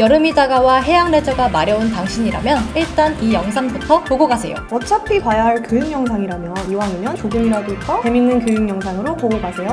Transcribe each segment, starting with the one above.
여름이 다가와 해양 레저가 마려운 당신이라면 일단 이 영상부터 보고 가세요. 어차피 봐야 할 교육 영상이라면 이왕이면 조금이라도 더 재밌는 교육 영상으로 보고 가세요.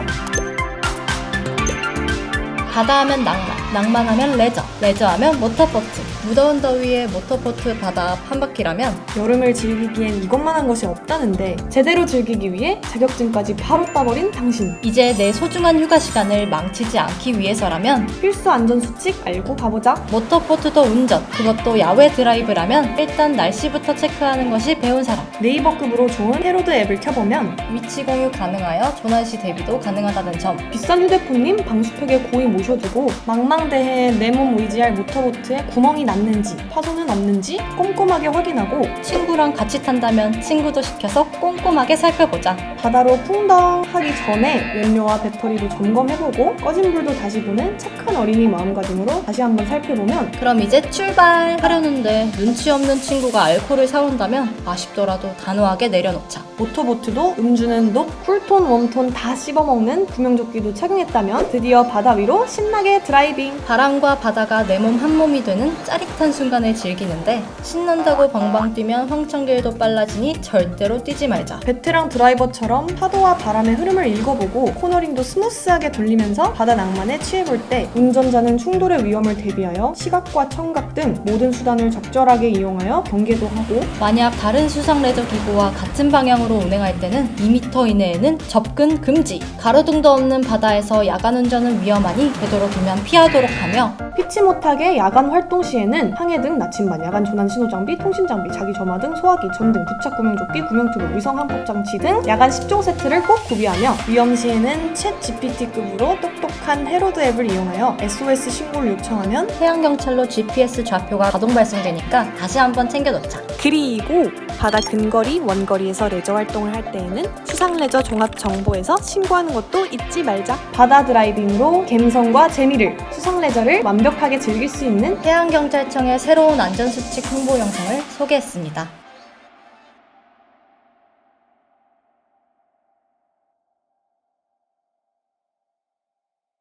바다 하면 낭만, 낭만하면 레저, 레저하면 모터보트. 무더운 더위에 모터보트 바다 앞한 바퀴라면 여름을 즐기기엔 이것만한 것이 없다는데 제대로 즐기기 위해 자격증까지 바로 따버린 당신. 이제 내 소중한 휴가 시간을 망치지 않기 위해서라면 필수 안전 수칙 알고 가보자. 모터보트도 운전, 그것도 야외 드라이브라면 일단 날씨부터 체크하는 것이 배운 사람. 네이버급으로 좋은 헤로드 앱을 켜보면 위치 공유 가능하여 조난시 대비도 가능하다는 점. 비싼 휴대폰님 방수턱에 고이 모셔두고 망망대해에 내 몸 의지할 모터보트에 구멍이 났는지 파손은 없는지 꼼꼼하게 확인하고 친구랑 같이 탄다면 친구도 시켜서 꼼꼼하게 살펴보자. 바다로 풍덩 하기 전에 연료와 배터리도 점검해보고 꺼진 불도 다시 보는 착한 어린이 마음가짐으로 다시 한번 살펴보면 그럼 이제 출발! 하려는데 눈치 없는 친구가 알코올을 사온다면 아쉽더라도 단호하게 내려놓자. 모터보트도 음주는 높, 쿨톤, 웜톤 다 씹어먹는 구명조끼도 착용했다면 드디어 바다 위로 신나게 드라이빙 바람과 바다가 내 몸 한 몸이 되는 짜릿한 순간을 즐기는데 신난다고 방방 뛰면 황천길도 빨라지니 절대로 뛰지 말자. 베테랑 드라이버처럼 파도와 바람의 흐름을 읽어보고 코너링도 스무스하게 돌리면서 바다 낭만에 취해볼 때 운전자는 충돌의 위험을 대비하여 시각과 청각 등 모든 수단을 적절하게 이용하여 경계도 하고 만약 다른 수상 레저 기구와 같은 방향으로 운행할 때는 2m 이내에는 접근 금지. 가로등도 없는 바다에서 야간 운전은 위험하니 되도록이면 피하도록 하며 피치 못하게 야간 활동 시에는 항해 등, 나침반, 야간 조난 신호 장비, 통신 장비, 자기 점화 등 소화기, 전등, 부착 구명조끼, 구명튜브, 위성 항법 장치 등 야간 10종 세트를 꼭 구비하며 위험 시에는 챗 GPT급으로 똑똑한 헤로드 앱을 이용하여 SOS 신고를 요청하면 해양경찰로 GPS 좌표가 자동 발송되니까 다시 한번 챙겨놓자. 그리고 바다 근거리, 원거리에서 레저 활동을 할 때에는 수상레저 종합정보에서 신고하는 것도 잊지 말자. 바다 드라이빙으로 갬성과 재미를, 수상레저를 완벽하게 즐길 수 있는 해양경찰청의 새로운 안전수칙 홍보 영상을 소개했습니다.